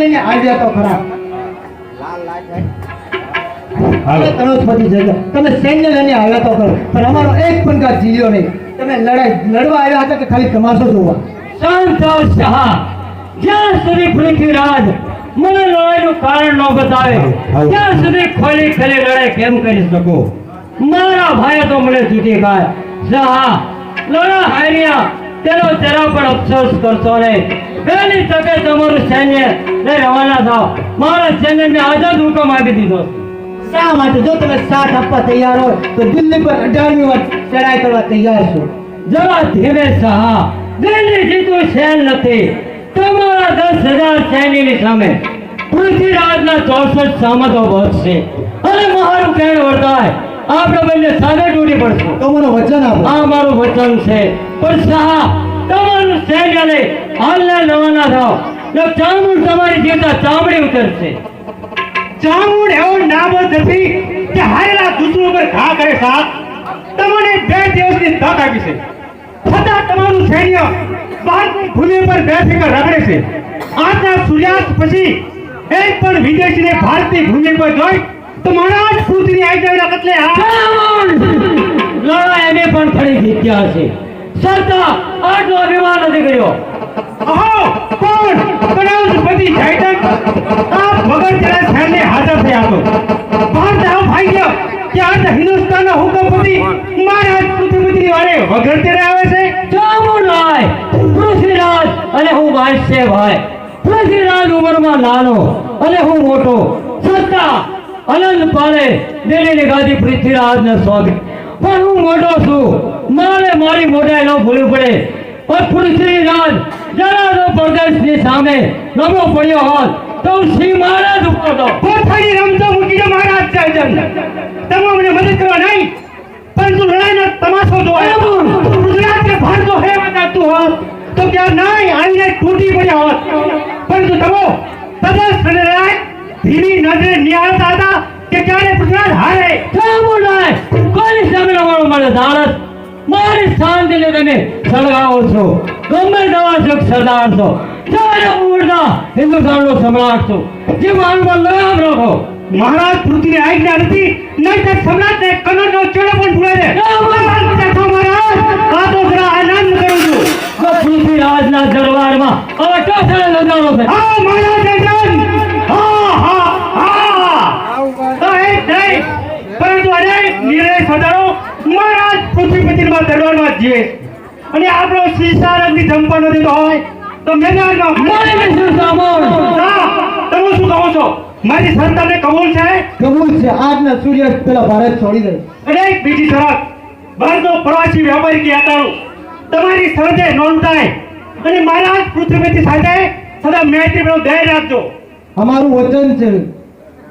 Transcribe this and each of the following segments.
લઈને તો ખરા તમે તણોત્પતિ જજો. તમે સૈન્ય લઈને આવ્યા તો ખરો. પણ અમારો એક પણ કાચ જીલ્યો નહીં. તમે લડાઈ લડવા આવ્યા હતા કે ખાલી તમાશો જોવા? શાંત શાહ જ્યાં સુધી પૃથ્વીરાજ મને લડાઈનું કારણ ન બતાવે ત્યાં સુધી ખોલી ખરી લડાઈ કેમ કરી શકો? મારા ભાઈ તો મને જીતી ગયા શાહ લડા હાર્યા. તેનો જરા પણ અફસોસ કરશો નહીં. વહેલી તકે તમારું સૈન્ય ને રવાના થાવ મારા સૈન્યને આઝાદ હુકમ આપી દીધો. શા માટે? જો તમે સાથ આપવા તૈયાર હોય તો દિલ્હી પર અઢારમી વાર ચડાઈ કરવા તૈયાર છો. જરા ધીમે સહા. દિલ્હી જીતું સૈન નથી. તમારા દસ હજાર સૈન્યની સામે પૃથ્વીરાજના ચોસઠ સામતો વધશે. અને મારું કહેણ વર્તાય. આપણે બંને સાથે તૂટી પડશું. તમારું વચન આપો. આ મારું વચન છે. પણ સાહા તમારું સૈન્ય લઈ હાલના નવાના થાવ. ને ચામુંડ તમારી જીવતા ચામડી ઉતરશે. ચામુંડ એવો નાબદ નથી કે હારેલા દુશ્મનો પર ઘા કરે સાથ તમને બે દિવસની તક આપી છે. છતાં તમારું સૈન્ય ભારતની ભૂમિ પર બેફિકર રગડે છે. આજના સૂર્યાસ્ત પછી એક પણ વિદેશીને ભારતની ભૂમિ પર જોઈ તો મારા જ આવી જાવેલા કતલે હા. એને પણ ફરી જીત્યા છે. સરતા આટલો અભિમાન નથી કર્યો. અહો કોણ? બનાવપતિ જાયટક આ વગર જરા સામે હાજર થયા હતો ભારત ભાઈ ગયો કે આજ હિન્દુસ્તાનના હુકમપતિ મહારાજ પૃથ્વીપતિ વારે વગર તેરે આવે છે. ચામુંડાય પૃથ્વીરાજ અને હું વાંચશે ભાઈ. પૃથ્વીરાજ ઉંમરમાં નાનો અને હું મોટો. છતાં અનંત પાલે દિલ્હીની ગાદી પૃથ્વીરાજને સોંપી પણ હું મોટો છું. મારે મારી મોટાઈ ન ભૂલવી પડે. પણ પૃથ્વીરાજ જરા તો પ્રદેશની સામે નબળો પડ્યો હોત, તો શ્રી મહારાજ ઉપર તો પોતાની રમતો મૂકી દો મહારાજ જયચંદ તમે મને મદદ કરવા નહીં, પરંતુ લડાઈનો તમાશો જોવા ગુજરાત કે ભારતો હે બતાતું હોત, તો ક્યાં નહીં આવીને તૂટી પડ્યા હોત પરંતુ તમે પ્રદેશ અને લડાઈ ધીમી નજરે નિહાળતા હતા કે ક્યારે ગુજરાત હારે? ચામુંડાય કોની સામે રમવાનું મને દાનત મારી શાંતિને તમે સળગાવો છો. ગમે દવા સુખ સરદાર છો. જ્યારે ઉડતા હિન્દુસ્તાનનો સમ્રાટ છો. જે માનમાં લગામ રાખો. મહારાજ પૃથ્વીની આજ્ઞા નથી નહીં તો સમ્રાટને કનડનો ચેડો પણ ભૂલાય દે. મહારાજ આ તો જરા આનંદ કરું છું. પૃથ્વીરાજના દરબારમાં હવે ટોસણે લગાવો છે. હા મહારાજ જયચંદ હા હા હા તો એ જ નહીં પરંતુ અરે નિર્ણય સદારો પૃથ્વી પૃથ્વીપતિના દરબારમાં જીવે અને આપણો શીશારંગની ચંપા નથી તો હોય તો મેદાનમાં મારી વિષ્ણુ સામોર તમે શું કહો છો? મારી સંતાને કબૂલ છે? કબૂલ છે. આજના સૂર્ય પેલા ભારત છોડી દે. અને બીજી શરત ભારતનો પ્રવાસી વ્યાપારી કે યાત્રાળુ તમારી સાથે નોંધાય અને મહારાજ પૃથ્વીપતિ સાથે સદા મૈત્રીનો ધ્યાન રાખજો. અમારું વચન છે.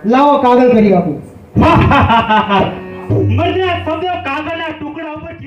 લાવો કાગળ કરી આપું. મર્દના શબ્દો કાગળના ટુકડા ઉપર